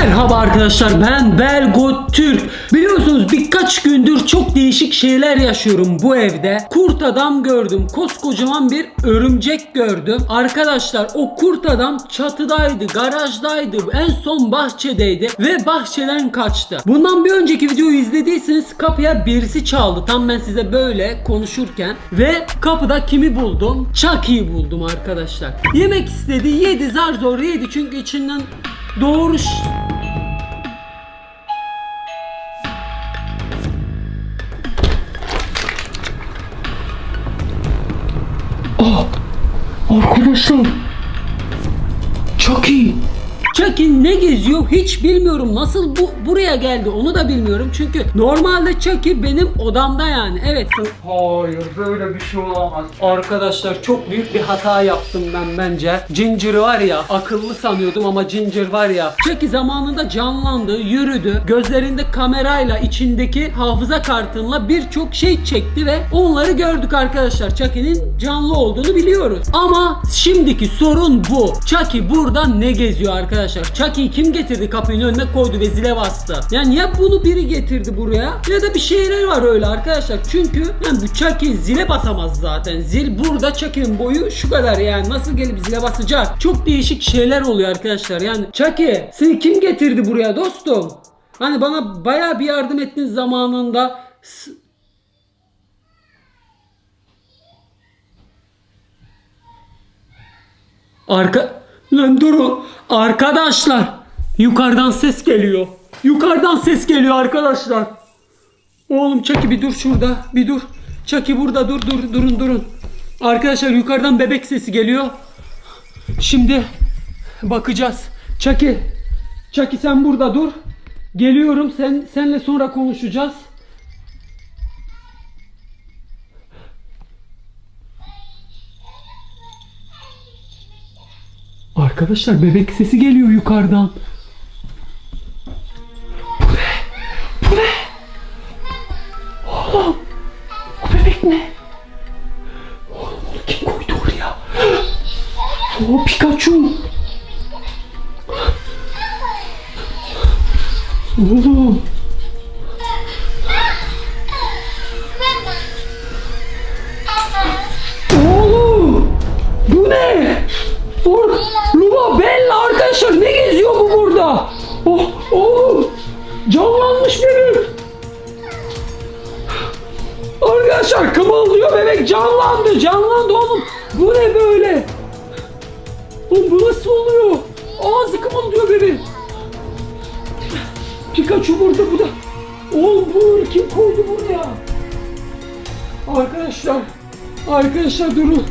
Merhaba arkadaşlar ben Belgot Türk. Biliyorsunuz birkaç gündür çok değişik şeyler yaşıyorum bu evde. Kurt adam gördüm. Koskocaman bir örümcek gördüm. Arkadaşlar o kurt adam çatıdaydı, garajdaydı, en son bahçedeydi ve bahçeden kaçtı. Bundan bir önceki videoyu izlediyseniz kapıya birisi çaldı. Tam ben size böyle konuşurken ve kapıda kimi buldum? Chucky'yi buldum arkadaşlar. Yemek istedi, yedi zar zor yedi çünkü içinden doğru Aa, arkadaşlar çok iyi. Chucky ne geziyor hiç bilmiyorum. Nasıl bu buraya geldi onu da bilmiyorum. Çünkü normalde Chucky benim odamda yani. Evet. Hayır böyle bir şey olamaz. Arkadaşlar çok büyük bir hata yaptım ben bence. Ginger var ya akıllı sanıyordum ama Ginger var ya. Chucky zamanında canlandı, yürüdü. Gözlerinde kamerayla içindeki hafıza kartınla birçok şey çekti ve onları gördük arkadaşlar. Chucky'nin canlı olduğunu biliyoruz. Ama şimdiki sorun bu. Chucky burada ne geziyor arkadaşlar? Chucky'yi kim getirdi kapının önüne koydu ve zile bastı? Yani ya bunu biri getirdi buraya ya da bir şeyler var öyle arkadaşlar. Çünkü yani bu Chucky zile basamaz zaten. Zil burada Chucky'nin boyu şu kadar yani nasıl gelip zile basacak? Çok değişik şeyler oluyor arkadaşlar. Yani Chucky seni kim getirdi buraya dostum? Hani bana bayağı bir yardım ettin zamanında. S- Arka... Lan durun. Arkadaşlar. Yukarıdan ses geliyor. Yukarıdan ses geliyor arkadaşlar. Oğlum Çaki bir dur şurada. Bir dur. Çaki burada dur dur durun durun. Arkadaşlar yukarıdan bebek sesi geliyor. Şimdi bakacağız. Çaki. Çaki sen burada dur. Geliyorum. Sen senle sonra konuşacağız. Arkadaşlar bebek sesi geliyor yukarıdan. Arkadaşlar kımıldıyor bebek canlandı canlandı oğlum. Bu ne böyle? Oğlum bu nasıl oluyor? Ağzı kımıldıyor bebek. Pikachu burada bu da. Oğlum bu kim koydu buraya? Arkadaşlar, arkadaşlar durun.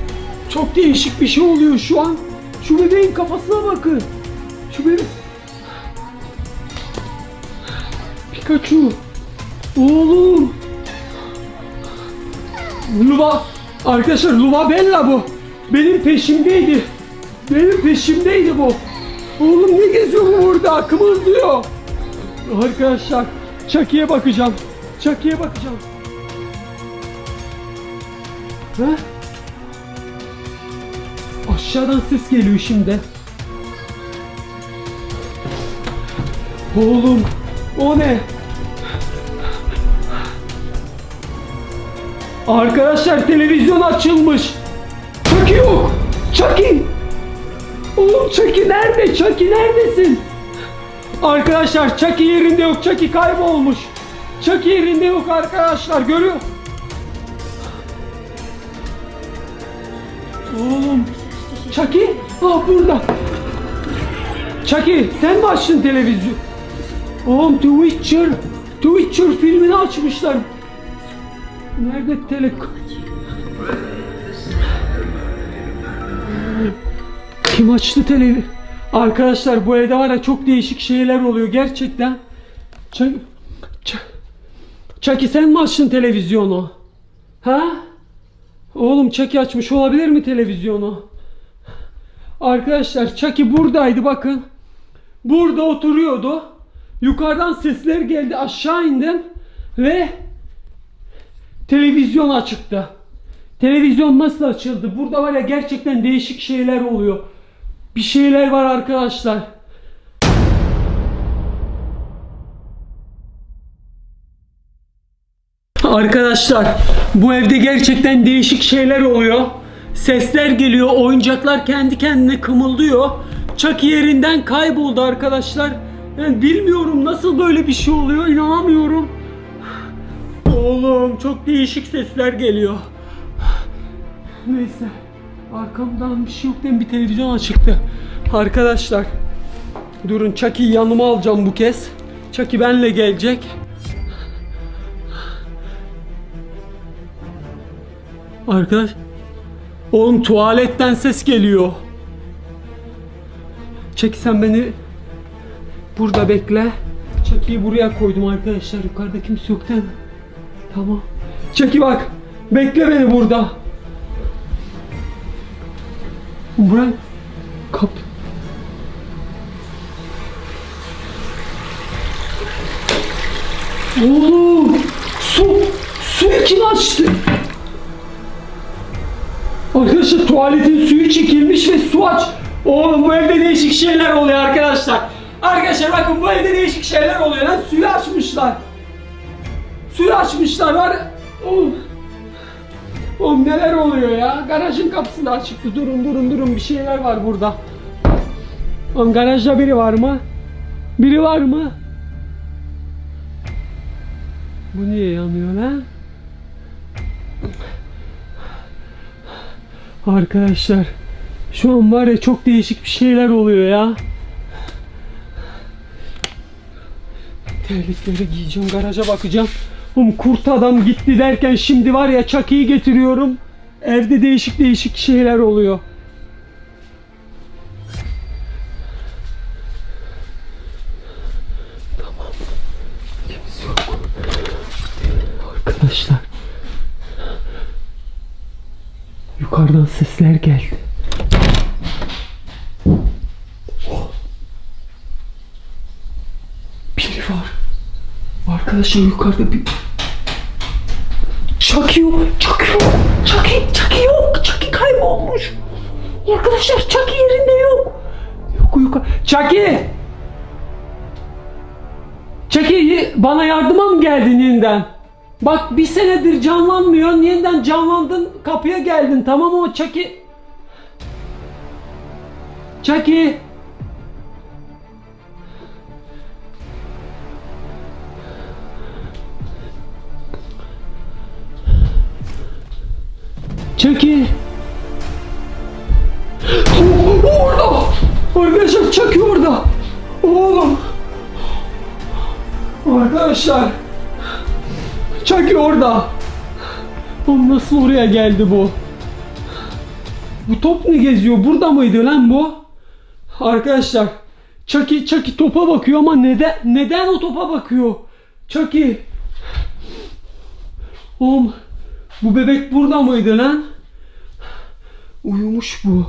Çok değişik bir şey oluyor şu an. Şu bebeğin kafasına bakın. Şu bebek. Pikachu. Oğlum. Luva. Arkadaşlar Luva Bella bu. Benim peşimdeydi. Benim peşimdeydi bu. Oğlum ne geziyor bu burada? Kımıldıyor. Arkadaşlar Chucky'ye bakacağım. Chucky'ye bakacağım. Ha? Aşağıdan ses geliyor şimdi. Oğlum o ne? Arkadaşlar televizyon açılmış. Chucky yok. Chucky. Oğlum Chucky nerede? Chucky neredesin? Arkadaşlar Chucky yerinde yok. Chucky kaybolmuş. Chucky yerinde yok arkadaşlar. Görüyor. Oğlum. Chucky? Ah burada. Chucky sen mi açtın televizyon? Oğlum The Witcher. The Witcher filmini açmışlar. Nerede tele... Kim açtı televi? Arkadaşlar bu evde var ya çok değişik şeyler oluyor gerçekten. Ch- Chucky sen mi açtın televizyonu? Ha? Oğlum Chucky açmış olabilir mi televizyonu? Arkadaşlar Chucky buradaydı bakın. Burada oturuyordu. Yukarıdan sesler geldi aşağı indim. Ve Televizyon açıkta. Televizyon nasıl açıldı? Burada var ya gerçekten değişik şeyler oluyor. Bir şeyler var arkadaşlar. Arkadaşlar bu evde gerçekten değişik şeyler oluyor. Sesler geliyor, oyuncaklar kendi kendine kımıldıyor. Çak yerinden kayboldu arkadaşlar. Yani bilmiyorum nasıl böyle bir şey oluyor inanamıyorum. Oğlum çok değişik sesler geliyor. Neyse. Arkamdan bir şey yok değil mi? Bir televizyon açıktı. Arkadaşlar. Durun Chucky'yi yanıma alacağım bu kez. Chucky benle gelecek. Arkadaş. Oğlum tuvaletten ses geliyor. Chucky sen beni burada bekle. Chucky'yi buraya koydum arkadaşlar. Yukarıda kimse yok değil mi? Tamam. Chucky bak. Bekle beni burada. Bırak. Kap. Oğlum. Su. Suyu kim açtı? Arkadaşlar tuvaletin suyu çekilmiş ve su aç. Oğlum bu evde değişik şeyler oluyor arkadaşlar. Arkadaşlar bakın bu evde değişik şeyler oluyor lan. Suyu açmışlar. Suyu açmışlar var. Oğlum. Oğlum neler oluyor ya? Garajın kapısı da açıktı. Durun durun durun bir şeyler var burada. Oğlum garajda biri var mı? Biri var mı? Bu niye yanıyor lan? Arkadaşlar şu an var ya çok değişik bir şeyler oluyor ya. Terlikleri giyeceğim garaja bakacağım. Oğlum kurt adam gitti derken şimdi var ya Chucky'yi getiriyorum. Evde değişik değişik şeyler oluyor. Tamam. Kimse yok. Arkadaşlar. Yukarıdan sesler geldi. Oh. Biri var. Arkadaşlar yukarıda bir... Chucky yok. Chucky yok. Chucky, Chucky yok. Chucky kaybolmuş. Arkadaşlar Chucky yerinde yok. Yok yukarı. Chucky! Chucky bana yardıma mı geldin yeniden? Bak bir senedir canlanmıyor. Yeniden canlandın. Kapıya geldin. Tamam mı Chucky? Chucky! Chucky! Oh, orada! Arkadaşlar Chucky orada! Oğlum! Arkadaşlar! Chucky orada! Oğlum nasıl oraya geldi bu? Bu top ne geziyor? Burada mıydı lan bu? Arkadaşlar Chucky, Chucky topa bakıyor ama neden neden o topa bakıyor? Chucky Oğlum bu bebek burada mıydı lan? Uyumuş bu.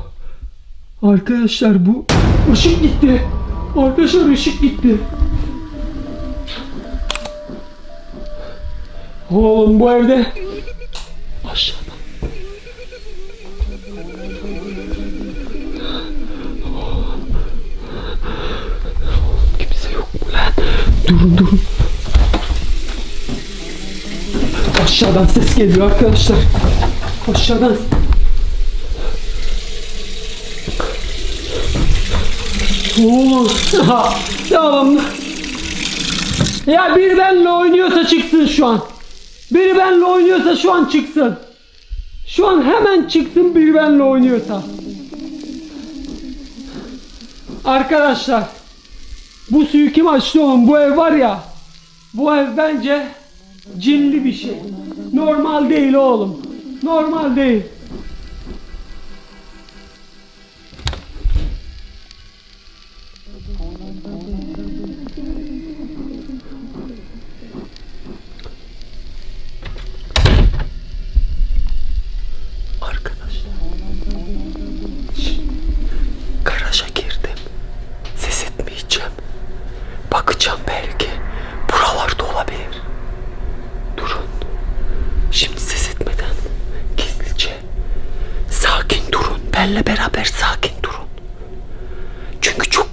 Arkadaşlar bu ışık gitti. Arkadaşlar ışık gitti. Oğlum bu evde aşağıda. Kimse yok mu lan? Durun durun. Aşağıdan ses geliyor arkadaşlar. Aşağıdan. Oğlum. Tamam. Ya biri benimle oynuyorsa çıksın şu an. Biri benimle oynuyorsa şu an çıksın. Şu an hemen çıksın biri benimle oynuyorsa. Arkadaşlar. Bu suyu kim açtı oğlum? Bu ev var ya. Bu ev bence cinli bir şey. Normal değil oğlum. Normal değil. Benle beraber sakin durun. Çünkü çok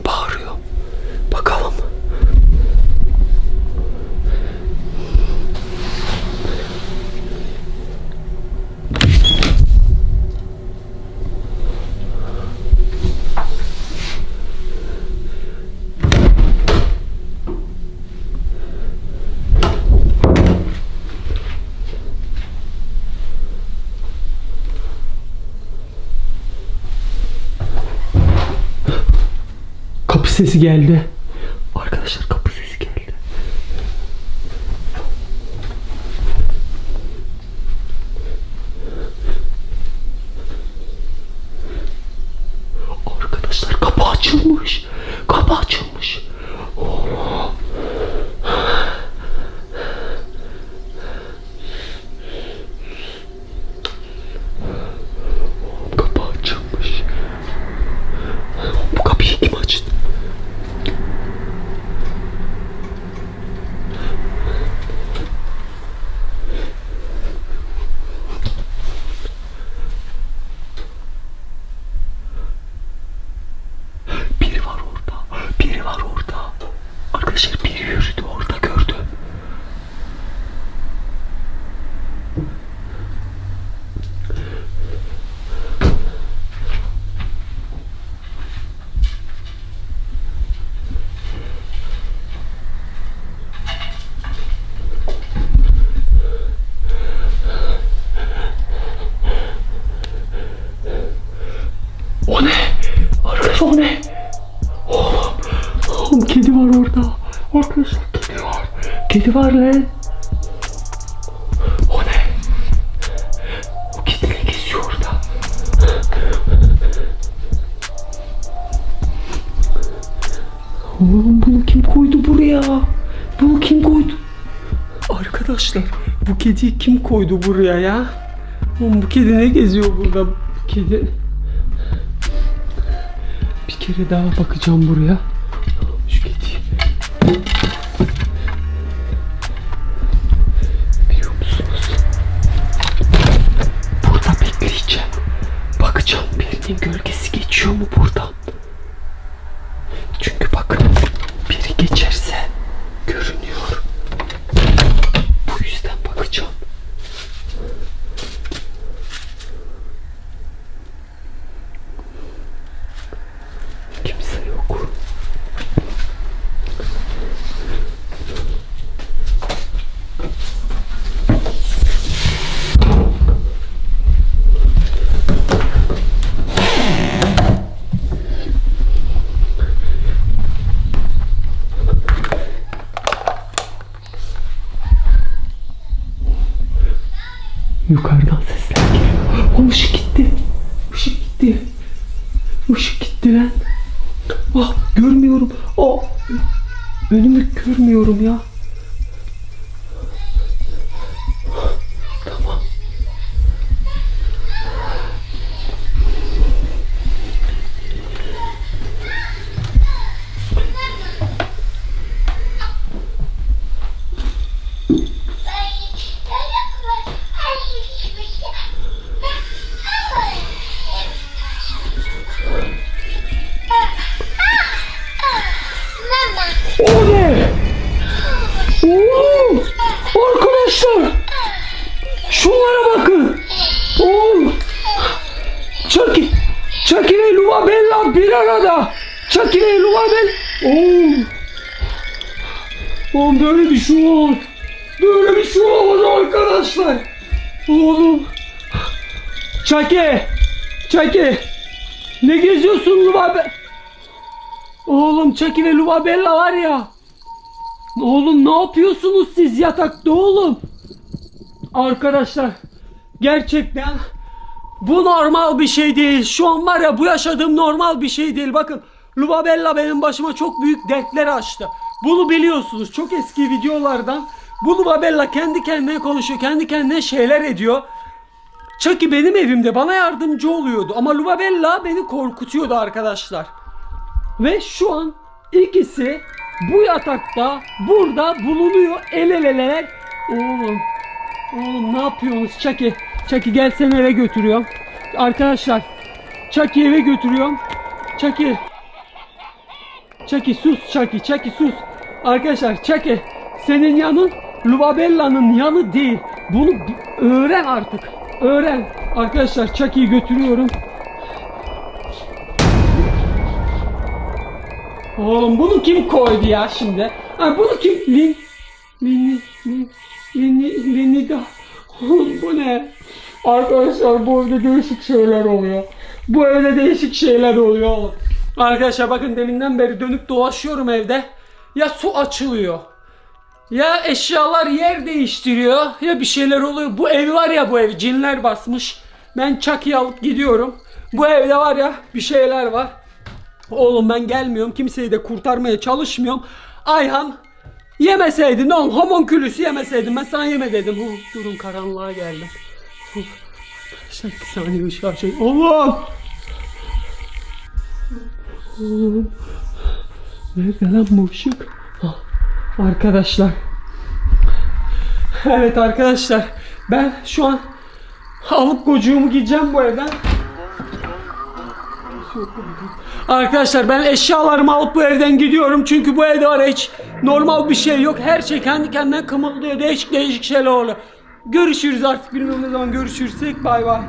sesi geldi. Arkadaşlar kapı sesi geldi. Arkadaşlar kapı açılmış. Kapı açılmış. Kapı açılmış. Bu kapıyı kim açtı? Biri var orada. Biri var orada. Arkadaşlar biri yürüdü orada gördüm. O ne? Arkadaş o ne? Oğlum, oğlum kedi var orada. Arkadaşlar kedi var. Kedi var lan. O ne? O kedi ne geziyor orada? Oğlum bunu kim koydu buraya? Bunu kim koydu? Arkadaşlar bu kediyi kim koydu buraya ya? Oğlum bu kedi ne geziyor burada? Bu kedi... Bir kere daha bakacağım buraya. Geçerse görünüyor. Bu yüzden bakacağım. Kimse yok. Yukarıdan sesler geliyor. O ışık gitti. Işık gitti. Işık gitti lan. Ah görmüyorum. Oh. Önümü görmüyorum ya. Oğlum böyle bir şey olmaz! Böyle bir şey olmaz arkadaşlar! Oğlum! Chucky! Chucky! Ne geziyorsun Luma Bella? Oğlum Chucky ve Lubabella var ya. Oğlum ne yapıyorsunuz siz yatakta oğlum? Arkadaşlar gerçekten bu normal bir şey değil. Şu an var ya bu yaşadığım normal bir şey değil. Bakın Lubabella benim başıma çok büyük dertler açtı. Bunu biliyorsunuz çok eski videolardan. Bu Lubabella kendi kendine konuşuyor. Kendi kendine şeyler ediyor. Chucky benim evimde bana yardımcı oluyordu. Ama Lubabella beni korkutuyordu arkadaşlar. Ve şu an ikisi bu yatakta burada bulunuyor el eleler. Oğlum, oğlum ne yapıyorsunuz Chucky? Chucky gel seni eve götürüyorum. Arkadaşlar Chucky eve götürüyorum. Chucky. Chucky sus Chucky, Chucky sus. Arkadaşlar Chucky senin yanın Lubabella'nın yanı değil. Bunu öğren artık. Öğren. Arkadaşlar Chucky'yi götürüyorum. Oğlum bunu kim koydu ya şimdi? Ha bunu kim? Lin... Lin... Lin... Lin... Lin... da. Oğlum bu ne? Arkadaşlar bu evde değişik şeyler oluyor. Bu evde değişik şeyler oluyor oğlum. Arkadaşlar bakın deminden beri dönüp dolaşıyorum evde. Ya su açılıyor. Ya eşyalar yer değiştiriyor ya bir şeyler oluyor. Bu ev var ya bu ev cinler basmış. Ben Chucky'yi alıp gidiyorum. Bu evde var ya bir şeyler var. Oğlum ben gelmiyorum. Kimseyi de kurtarmaya çalışmıyorum. Ayhan yemeseydi ne olur homonkülüsü yemeseydim ben sana yeme dedim. Huh, durun karanlığa geldim. Huh. Arkadaşlar iki saniye ışığı açayım. Oğlum. Oğlum. Nerede lan bu Arkadaşlar. Evet arkadaşlar. Ben şu an alıp gocuğumu gideceğim bu evden. Arkadaşlar ben eşyalarımı alıp bu evden gidiyorum. Çünkü bu evde var hiç normal bir şey yok. Her şey kendi kendine kımıldıyor. Değişik değişik şeyler oluyor. Görüşürüz artık bilmiyorum ne zaman görüşürsek. Bay bay.